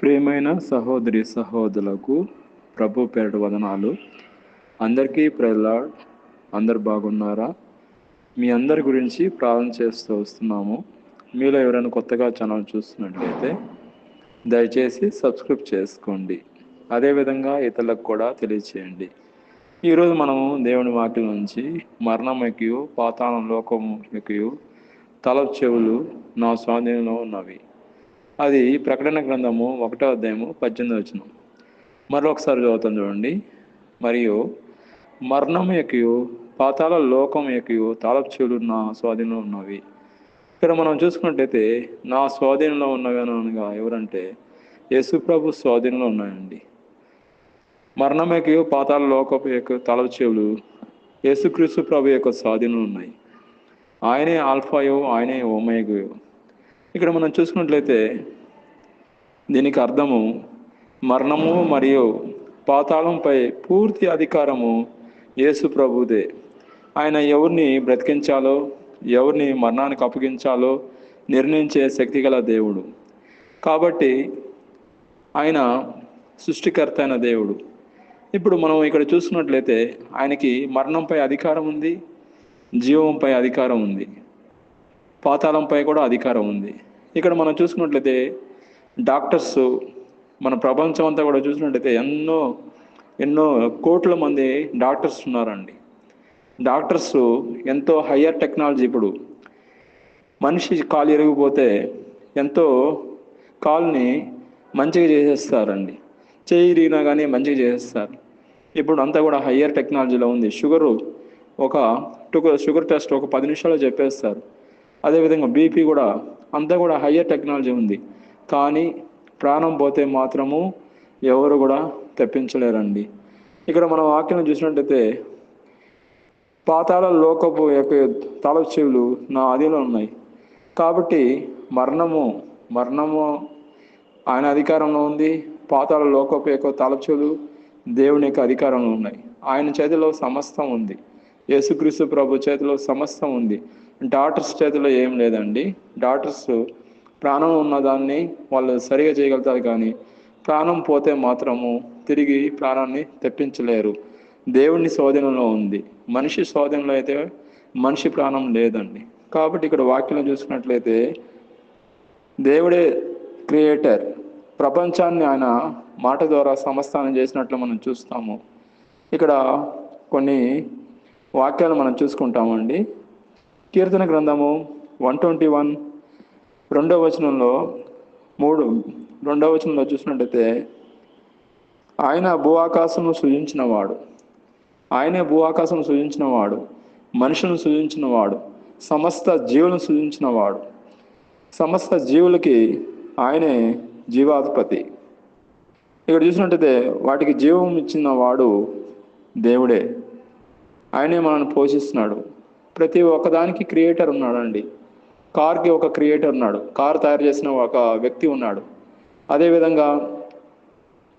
ప్రియమైన సహోదరి సహోదరులకు ప్రభు పేరట వదనాలు. అందరికీ ప్రహ్లాడ్ అందరు బాగున్నారా? మీ అందరి గురించి ప్రార్థన చేస్తూ వస్తున్నాము. మీలో ఎవరైనా కొత్తగా ఛానల్ చూస్తున్నట్లయితే దయచేసి సబ్స్క్రైబ్ చేసుకోండి. అదేవిధంగా ఇతరులకు కూడా తెలియచేయండి. ఈరోజు మనము దేవుని వాటి నుంచి మరణం పాతాళం లోకము ఎక్కియు తల చెవులు నా స్వాధీనంలో ఉన్నవి. అది ప్రకటన గ్రంథము ఒకటో అధ్యాయము పద్దెనిమిది వచ్చిన మరొకసారి చదువుతాం చూడండి. మరియు మరణం ఎక్కియు పాతాల లోకం యొక్క తాళపు నా స్వాధీనంలో ఉన్నవి. ఇక్కడ మనం చూసుకున్నట్టయితే నా స్వాధీనంలో ఉన్నవి అనగా ఎవరంటే యేసుప్రభు స్వాధీనంలో ఉన్నాయండి మరణం ఎక్కియు పాతాల లోకపు యొక్క తలపు చెవులు యేసుక్రీస్తు ప్రభు యొక్క స్వాధీనంలో ఉన్నాయి. ఆయనే ఆల్ఫాయో ఆయనే ఓమేగయో ఇక్కడ మనం చూసుకున్నట్లయితే దీనికి అర్థము మరణము మరియు పాతాళంపై పూర్తి అధికారము యేసు ప్రభుదే. ఆయన ఎవరిని బ్రతికించాలో ఎవరిని మరణానికి అప్పగించాలో నిర్ణయించే శక్తి గల దేవుడు. కాబట్టి ఆయన సృష్టికర్త అయిన దేవుడు. ఇప్పుడు మనం ఇక్కడ చూసుకున్నట్లయితే ఆయనకి మరణంపై అధికారం ఉంది జీవంపై అధికారం ఉంది. పాతాళంపై కూడా అధికారం ఉంది. ఇక్కడ మనం చూసుకున్నట్లయితే డాక్టర్స్ మన ప్రపంచం అంతా కూడా చూసినట్లయితే ఎన్నో ఎన్నో కోట్ల మంది డాక్టర్స్ ఉన్నారండి. డాక్టర్స్ ఎంతో హయ్యర్ టెక్నాలజీ ఇప్పుడు మనిషి కాలు ఎరిగిపోతే ఎంతో కాల్ని మంచిగా చేసేస్తారండి. చేయి ఇరిగినా కానీ మంచిగా చేసేస్తారు. ఇప్పుడు అంతా కూడా హయ్యర్ టెక్నాలజీలో ఉంది. షుగరు ఒక షుగర్ టెస్ట్ ఒక పది నిమిషాలు చెప్పేస్తారు. అదేవిధంగా బీపీ కూడా అంతా కూడా హయ్యర్ టెక్నాలజీ ఉంది. కానీ ప్రాణం పోతే మాత్రము ఎవరు కూడా తెప్పించలేరండి. ఇక్కడ మనం వాక్యం చూసినట్టయితే పాతాల లోకపు యొక్క తల చెవులు నా ఆదిలో ఉన్నాయి. కాబట్టి మరణము మరణము ఆయన అధికారంలో ఉంది. పాతాల లోకపు యొక్క తలచులు దేవుని యొక్క అధికారంలో ఉన్నాయి. ఆయన చేతిలో సమస్తం ఉంది. యేసుక్రీస్తు ప్రభు చేతిలో సమస్తం ఉంది. డాక్టర్స్ చేతిలో ఏం లేదండి. డాక్టర్స్ ప్రాణం ఉన్నదాన్ని వాళ్ళు సరిగా చేయగలుగుతారు కానీ ప్రాణం పోతే మాత్రము తిరిగి ప్రాణాన్ని తెప్పించలేరు. దేవుని స్వాధీనంలో ఉంది. మనిషి స్వాధీనంలో అయితే మనిషి ప్రాణం లేదండి. కాబట్టి ఇక్కడ వాక్యం చూసుకున్నట్లయితే దేవుడే క్రియేటర్. ప్రపంచాన్ని ఆయన మాట ద్వారా సమస్థానం చేసినట్లు మనం చూస్తాము. ఇక్కడ కొన్ని వాక్యాలు మనం చూసుకుంటామండి. కీర్తన గ్రంథము వన్ ట్వంటీ వన్ రెండవ వచనంలో మూడు రెండవ వచనంలో చూసినట్టయితే ఆయన భూ ఆకాశము సృజించినవాడు. ఆయనే భూ ఆకాశం సృజించినవాడు మనుషులను సృజించినవాడు సమస్త జీవులను సృజించినవాడు. సమస్త జీవులకి ఆయనే జీవాధిపతి. ఇక్కడ చూసినట్టయితే వాటికి జీవం ఇచ్చిన వాడు దేవుడే. ఆయనే మనల్ని పోషిస్తున్నాడు. ప్రతి ఒక్కదానికి క్రియేటర్ ఉన్నాడండి. కార్కి ఒక క్రియేటర్ ఉన్నాడు. కార్ తయారు చేసిన ఒక వ్యక్తి ఉన్నాడు. అదేవిధంగా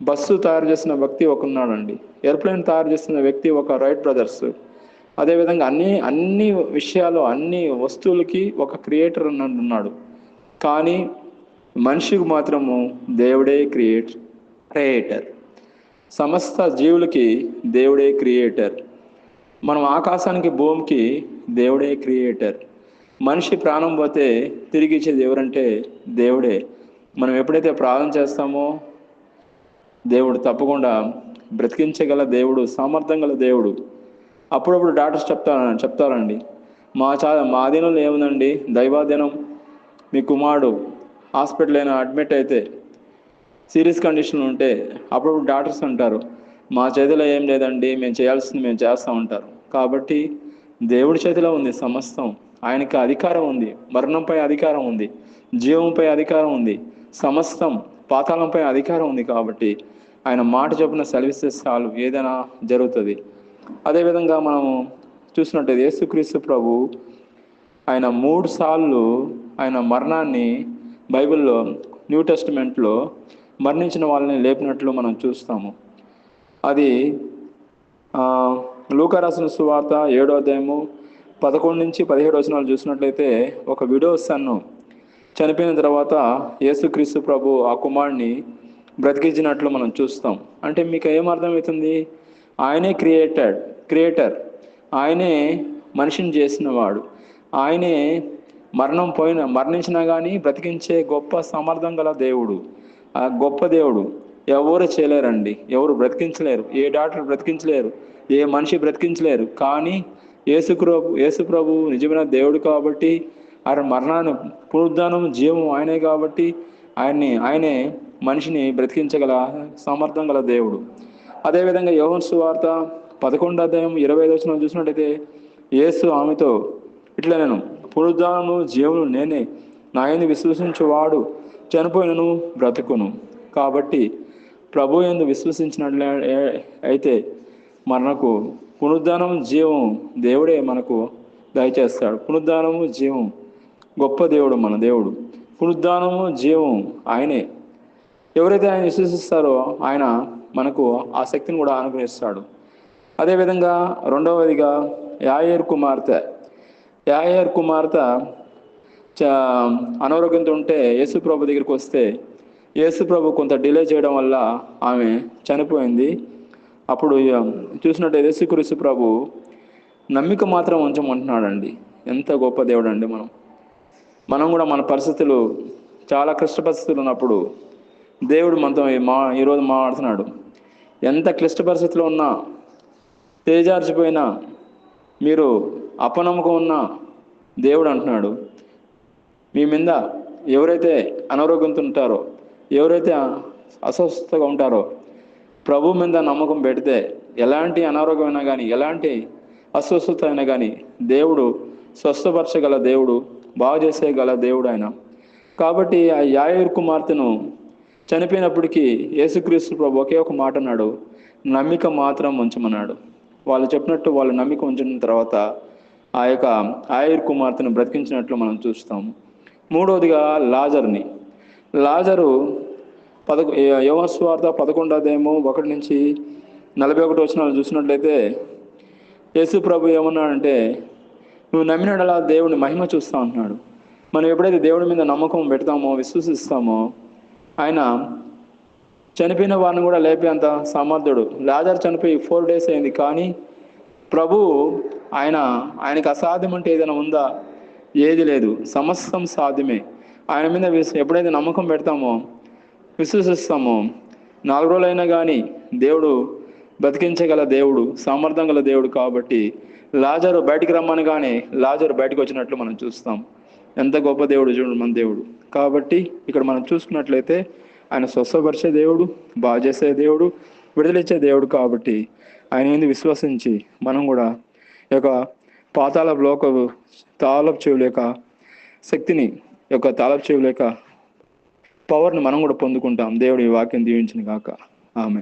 బస్సు తయారు చేసిన వ్యక్తి ఒక ఉన్నాడండి. ఎయిర్ప్లేన్ తయారు చేసిన వ్యక్తి ఒక రైట్ బ్రదర్స్. అదేవిధంగా అన్ని అన్ని విషయాలు అన్ని వస్తువులకి ఒక క్రియేటర్ ఉన్నాడు. కానీ మనిషికి మాత్రము దేవుడే క్రియేట్ క్రియేటర్. సమస్త జీవులకి దేవుడే క్రియేటర్. మనం ఆకాశానికి భూమికి దేవుడే క్రియేటర్. మనిషి ప్రాణం పోతే తిరిగి ఇచ్చేది ఎవరంటే దేవుడే. మనం ఎప్పుడైతే ప్రార్థన చేస్తామో దేవుడు తప్పకుండా బ్రతికించగల దేవుడు సామర్థ్యం గల దేవుడు. అప్పుడప్పుడు డాక్టర్స్ చెప్తారు చెప్తారండి. మా చా మా అధీనంలో ఏముందండి? దైవాధీనం. మీ కుమారుడు హాస్పిటల్ అయినా అడ్మిట్ అయితే సీరియస్ కండిషన్ ఉంటే అప్పుడప్పుడు డాక్టర్స్ అంటారు. మా చేతిలో ఏం లేదండి మేము చేయాల్సింది మేము చేస్తూ ఉంటారు. కాబట్టి దేవుడి చేతిలో ఉంది సమస్తం. ఆయనకి అధికారం ఉంది. మరణంపై అధికారం ఉంది. జీవంపై అధికారం ఉంది. సమస్తం పాతాళంపై అధికారం ఉంది కాబట్టి ఆయన మాట చొప్పున సెలవిస్తే చాలు ఏదైనా జరుగుతుంది. అదేవిధంగా మనము చూసినట్టయితే యేసుక్రీస్తు ప్రభు ఆయన మూడు సార్లు ఆయన మరణాన్ని బైబిల్లో న్యూ టెస్టిమెంట్లో మరణించిన వాళ్ళని లేపినట్లు మనం చూస్తాము. అది లూకారాసిన సువార్త ఏడో అధ్యాయము పదకొండు నుంచి పదిహేడు వచనాలు చూసినట్లయితే ఒక విడో సన్ను చనిపోయిన తర్వాత యేసుక్రీస్తు ప్రభు ఆ కుమారుని బ్రతికించినట్లు మనం చూస్తాం. అంటే మీకు ఏం అర్థమవుతుంది? ఆయనే క్రియేటెడ్ క్రియేటర్. ఆయనే మనిషిని చేసినవాడు. ఆయనే మరణం పోయిన మరణించినా కానీ బ్రతికించే గొప్ప సమర్థం గల దేవుడు. ఆ గొప్ప దేవుడు. ఎవరు చేయలేరండి. ఎవరు బ్రతికించలేరు. ఏ డాక్టర్ బ్రతికించలేరు. ఏ మనిషి బ్రతికించలేరు. కానీ యేసుప్రభు యేసుప్రభు ప్రభు నిజమైన దేవుడు కాబట్టి ఆయన మరణాన్ని పునరుద్ధానం జీవం ఆయనే కాబట్టి ఆయన్ని ఆయనే మనిషిని బ్రతికించగల సామర్థ్యం గల దేవుడు. అదేవిధంగా యోహన్ సువార్త పదకొండు అధ్యాయం ఇరవై ఐదు వచ్చిన చూసినట్టయితే యేసు ఆమెతో ఇట్లా నేను పునరుద్ధానము జీవును నేనే నాయని ఎందు విశ్వసించువాడు చనిపోయినను బ్రతుకును. కాబట్టి ప్రభు ఎందు విశ్వసించినట్ల అయితే మనకు పునరుద్ధానం జీవం దేవుడే మనకు దయచేస్తాడు. పునరుద్ధానము జీవం గొప్ప దేవుడు మన దేవుడు. పునరుద్ధానము జీవం ఆయనే. ఎవరైతే ఆయన విశ్వసిస్తారో ఆయన మనకు ఆ శక్తిని కూడా అనుగ్రహిస్తాడు. అదేవిధంగా రెండవదిగా యాయర్ కుమార్తె. యాయర్ కుమార్తె చ అనారోగ్యంతో ఉంటే యేసుప్రభు దగ్గరికి వస్తే యేసుప్రభు కొంత డిలే చేయడం వల్ల ఆమె చనిపోయింది. అప్పుడు చూసినట్టు యేసుక్రీస్తు ప్రభు నమ్మిక మాత్రం ఉంచమంటున్నాడండి. ఎంత గొప్ప దేవుడు అండి మనం. మనం కూడా మన పరిస్థితులు చాలా క్లిష్ట పరిస్థితులు ఉన్నప్పుడు దేవుడు మనతో మా ఈరోజు మాట్లాడుతున్నాడు. ఎంత క్లిష్ట పరిస్థితిలో ఉన్నా తేజార్చిపోయినా మీరు అపనమ్మకం ఉన్నా దేవుడు అంటున్నాడు. మీ మీద ఎవరైతే అనారోగ్యంతో ఉంటారో ఎవరైతే అస్వస్థతగా ఉంటారో ప్రభు మీద నమ్మకం పెడితే ఎలాంటి అనారోగ్యమైనా కానీ ఎలాంటి అస్వస్థత అయినా కానీ దేవుడు స్వస్థపరచగల దేవుడు బాగు చేసేగల దేవుడు ఆయన. కాబట్టి ఆ యాయూర్ కుమార్తెను చనిపోయినప్పటికీ యేసుక్రీస్తు ప్రభు ఒకే ఒక మాట అన్నాడు నమ్మిక మాత్రం ఉంచమన్నాడు. వాళ్ళు చెప్పినట్టు వాళ్ళు నమ్మిక ఉంచిన తర్వాత ఆ యొక్క ఆయుర్ కుమార్తెను బ్రతికించినట్లు మనం చూస్తాం. మూడవదిగా లాజర్ని. లాజరు పదకొ యోహస్వార్థ పదకొండోదేమో ఒకటి నుంచి నలభై ఒకటి వచ్చిన చూసినట్లయితే యేసు ప్రభు ఏమన్నాడంటే నువ్వు నమ్మినడలా దేవుని మహిమ చూస్తా ఉంటున్నాడు మనం ఎప్పుడైతే దేవుడి మీద నమ్మకం పెడతామో విశ్వసిస్తామో ఆయన చనిపోయిన వారిని కూడా లేపేంత సమర్థుడు లాజర్ చనిపోయి ఫోర్ డేస్ అయింది. కానీ ప్రభు ఆయన ఆయనకు అసాధ్యం అంటే ఏదైనా ఉందా? ఏది లేదు. సమస్తం సాధ్యమే. ఆయన మీద ఎప్పుడైతే నమ్మకం పెడతామో విశ్వసిస్తామో నాలుగు రోజులైనా కానీ దేవుడు బతికించగల దేవుడు సామర్థ్యం గల దేవుడు కాబట్టి లాజరు బయటికి రమ్మనగానే లాజరు బయటకు వచ్చినట్లు మనం చూస్తాం. ఎంత గొప్ప దేవుడు చూడు మన దేవుడు. కాబట్టి ఇక్కడ మనం చూసుకున్నట్లయితే ఆయన స్వస్థపరిచే దేవుడు బాగా చేసే దేవుడు విడుదలిచ్చే దేవుడు కాబట్టి ఆయన ఏంది విశ్వసించి మనం కూడా ఈ యొక్క పాతాల లోక తాళపు చెవుల యొక్క శక్తిని యొక్క తాళపు చెవుల యొక్క పవర్ని మనం కూడా పొందుకుంటాం. దేవుడి వాక్యం దీవించిన కాక ఆమె